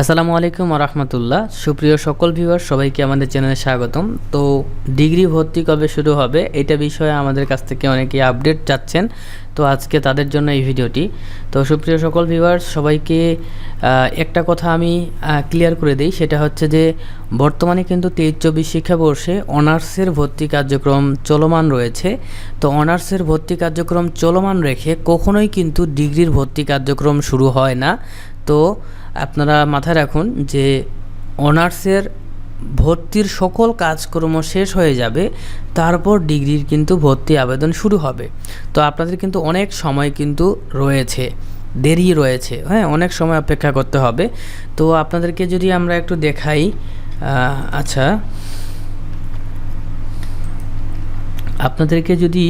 আসসালামু আলাইকুম রহমতুল্লাহ সুপ্রিয় সকল ভিউয়ার সবাইকে আমাদের চ্যানেলে স্বাগতম। তো ডিগ্রি ভর্তি কবে শুরু হবে, এটা বিষয়ে আমাদের কাছ থেকে অনেকে আপডেট চাচ্ছেন। তো আজকে তাদের জন্য এই ভিডিওটি। তো সুপ্রিয় সকল ভিউয়ার সবাইকে একটা কথা আমি ক্লিয়ার করে দিই, সেটা হচ্ছে যে বর্তমানে কিন্তু তেইশ চব্বিশ শিক্ষাবর্ষে অনার্সের ভর্তি কার্যক্রম চলমান রয়েছে। তো অনার্সের ভর্তি কার্যক্রম চলমান রেখে কখনোই কিন্তু ডিগ্রির ভর্তি কার্যক্রম শুরু হয় না। তো আপনারা মাথায় রাখুন যে অনার্সের ভর্তির সকল কাজকর্ম শেষ হয়ে যাবে, তারপর ডিগ্রির কিন্তু ভর্তি আবেদন শুরু হবে। তো আপনাদের কিন্তু অনেক সময় কিন্তু রয়েছে, দেরি রয়েছে হ্যাঁ অনেক সময় অপেক্ষা করতে হবে। তো আপনাদেরকে যদি আমরা একটু দেখাই আচ্ছা আপনাদেরকে যদি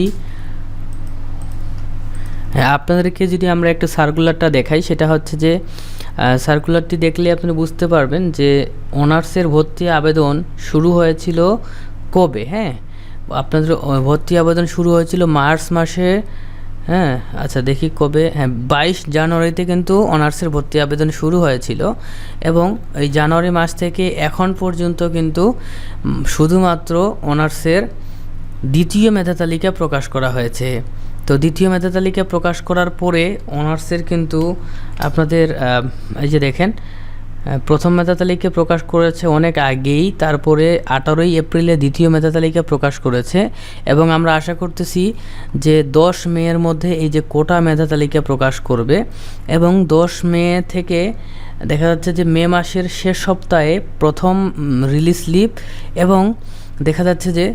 আপনাদেরকে যদি আমরা একটু সার্কুলারটা দেখাই, সেটা হচ্ছে যে সার্কুলারটি দেখলে আপনি বুঝতে পারবেন যে, অনার্সের ভর্তি আবেদন শুরু হয়েছিল কবে? হ্যাঁ আপনাদের ভর্তি আবেদন শুরু হয়েছিল মার্চ মাসে হ্যাঁ আচ্ছা দেখি কবে হ্যাঁ বাইশ জানুয়ারিতে কিন্তু অনার্সের ভর্তি আবেদন শুরু হয়েছিল এবং এই জানুয়ারি মাস থেকে এখন পর্যন্ত কিন্তু শুধুমাত্র অনার্সের দ্বিতীয় মেধা তালিকা প্রকাশ করা হয়েছে। তো দ্বিতীয় মেধা তালিকা প্রকাশ করার পরে অনার্সের কিন্তু আপনাদের এই যে দেখেন প্রথম মেধা তালিকা প্রকাশ করেছে অনেক আগেই, তারপরে আঠারোই এপ্রিলে দ্বিতীয় মেধা তালিকা প্রকাশ করেছে এবং আমরা আশা করতেছি যে দশ মেয়ের মধ্যে এই যে কোটা মেধা তালিকা প্রকাশ করবে এবং দশ মে থেকে দেখা যাচ্ছে যে মে মাসের শেষ সপ্তাহে প্রথম রিলিজ স্লিপ এবং দেখা যাচ্ছে যে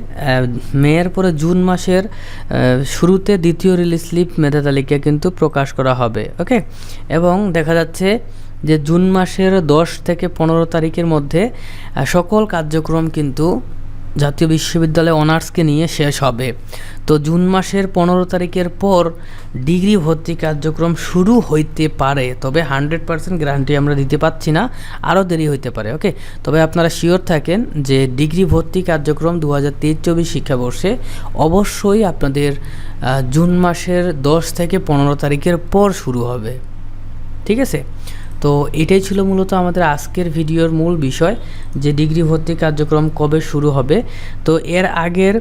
মেয়ের পরে জুন মাসের শুরুতে দ্বিতীয় রিলিজ স্লিপ মেধা তালিকা কিন্তু প্রকাশ করা হবে ওকে এবং দেখা যাচ্ছে যে জুন মাসের দশ থেকে পনেরো তারিখের মধ্যে সকল কার্যক্রম কিন্তু জাতীয় বিশ্ববিদ্যালয় অনার্সকে নিয়ে শেষ হবে। তো জুন মাসের পনেরো তারিখের পর ডিগ্রি ভর্তি কার্যক্রম শুরু হইতে পারে। তবে হান্ড্রেড পার্সেন্ট গ্যারান্টি আমরা দিতে পাচ্ছি না। আরও দেরি হইতে পারে, ওকে? তবে আপনারা শিওর থাকেন যে ডিগ্রি ভর্তি কার্যক্রম দু হাজার তেইশ চব্বিশ শিক্ষাবর্ষে অবশ্যই আপনাদের জুন মাসের দশ থেকে পনেরো তারিখের পর শুরু হবে। ঠিক আছে? তো এটাই ছিল মূলত আমাদের আজকের ভিডিওর মূল বিষয় যে ডিগ্রি ভর্তি কার্যক্রম কবে শুরু হবে। তো এর আগের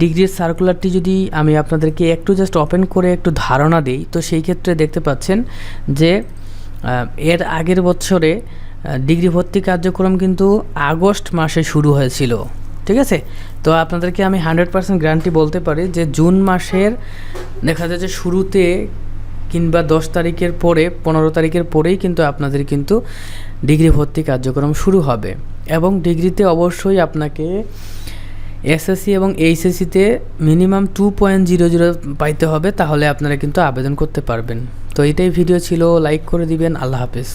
ডিগ্রির সার্কুলারটি যদি আমি আপনাদেরকে একটু জাস্ট ওপেন করে একটু ধারণা দিই, তো সেই ক্ষেত্রে দেখতে পাচ্ছেন যে এর আগের বছরে ডিগ্রি ভর্তি কার্যক্রম কিন্তু আগস্ট মাসে শুরু হয়েছিল। ঠিক আছে? তো আপনাদেরকে আমি হান্ড্রেড পার্সেন্ট গ্যারান্টি বলতে পারি যে জুন মাসের দেখা যায় যে শুরুতে কিংবা দশ তারিখের পরে, পনেরো তারিখের পরেই কিন্তু আপনাদের কিন্তু ডিগ্রি ভর্তি কার্যক্রম শুরু হবে। এবং ডিগ্রিতে অবশ্যই আপনাকে এসএসসি এবং এইচএসসিতে minimum two point zero zero পাইতে হবে, তাহলে আপনারা কিন্তু আবেদন করতে পারবেন। তো এটাই ভিডিও ছিল লাইক করে দিবেন, আল্লাহ হাফেজ।